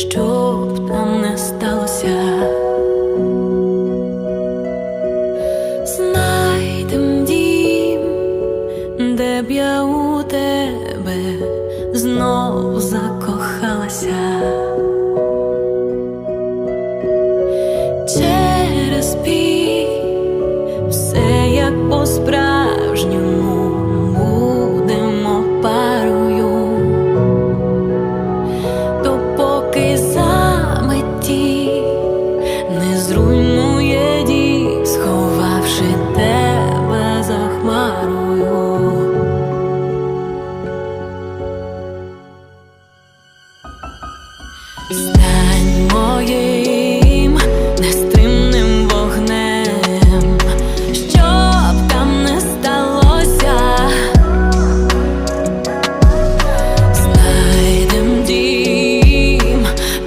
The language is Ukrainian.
Щоб там не сталося, знайдем дім, де б я у тебе знов за. Стань моєю.